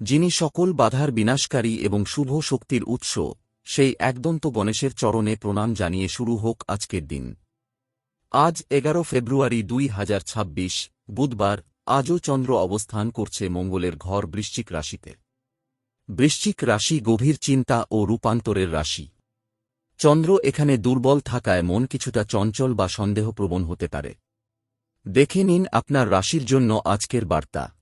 যিনি সকল বাধার বিনাশকারী এবং শুভ শক্তির উৎস, সেই একদন্ত গণেশের চরণে প্রণাম জানিয়ে শুরু হোক আজকের দিন। আজ এগারো ফেব্রুয়ারি দুই হাজার ছাব্বিশ, বুধবার, আজও চন্দ্র অবস্থান করছে মঙ্গলের ঘর বৃশ্চিক রাশিতে। বৃশ্চিক রাশি গভীর চিন্তা ও রূপান্তরের রাশি। চন্দ্র এখানে দুর্বল থাকায় মন কিছুটা চঞ্চল বা সন্দেহপ্রবণ হতে পারে। দেখে নিন আপনার রাশির জন্য আজকের বার্তা।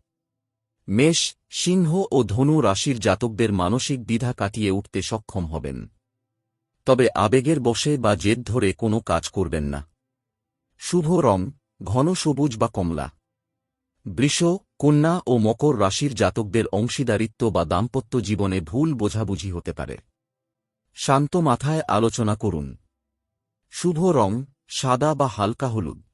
মেষ, সিংহ ও ধনু রাশির জাতকদের মানসিক দ্বিধা কাটিয়ে উঠতে সক্ষম হবেন। তবে আবেগের বশে বা জেদ ধরে কোনো কাজ করবেন না। শুভ রং, ঘন সবুজ বা কমলা। বৃষ, কন্যা ও মকর রাশির জাতকদের অংশীদারিত্ব বা দাম্পত্য জীবনে ভুল বোঝাবুঝি হতে পারে। শান্ত মাথায় আলোচনা করুন। শুভ রং, সাদা বা হালকা হলুদ।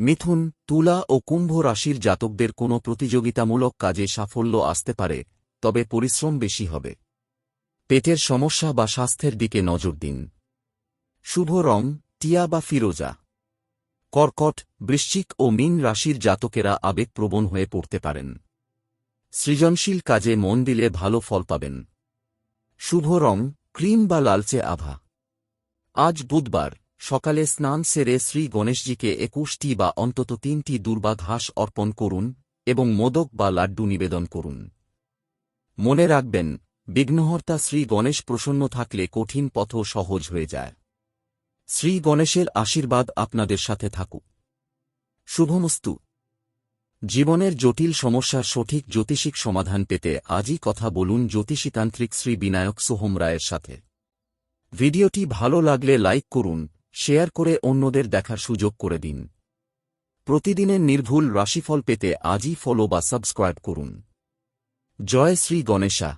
মিথুন, তুলা ও কুম্ভ রাশির জাতকদের কোনো প্রতিযোগিতামূলক কাজে সাফল্য আসতে পারে, তবে পরিশ্রম বেশি হবে। পেটের সমস্যা বা স্বাস্থ্যের দিকে নজর দিন। শুভ রং, টিয়া বা ফিরোজা। কর্কট, বৃশ্চিক ও মীন রাশির জাতকেরা আবেগপ্রবণ হয়ে পড়তে পারেন। সৃজনশীল কাজে মন দিলে ভালো ফল পাবেন। শুভ রং, ক্রিম বা লালচে আভা। আজ বুধবার। সকালে স্নান সেরে শ্রী গণেশজিকে একুশটি বা অন্তত তিনটি দুর্বা ঘাস অর্পণ করুন এবং মোদক বা লাড্ডু নিবেদন করুন। মনে রাখবেন, বিঘ্নহর্তা শ্রী গণেশ প্রসন্ন থাকলে কঠিন পথ সহজ হয়ে যায়। শ্রী গণেশের আশীর্বাদ আপনাদের সাথে থাকুক। শুভমস্তু। জীবনের জটিল সমস্যার সঠিক জ্যোতিষিক সমাধান পেতে আজই কথা বলুন জ্যোতিষীতান্ত্রিক শ্রী বিনায়ক সোহম রায়ের সাথে। ভিডিওটি ভালো লাগলে লাইক করুন শেয়ার করে অন্যদের দেখার সুযোগ করে দিন। প্রতিদিনের নির্ভুল রাশিফল পেতে আজই ফলো বা সাবস্ক্রাইব করুন। জয় শ্রী গণেশা।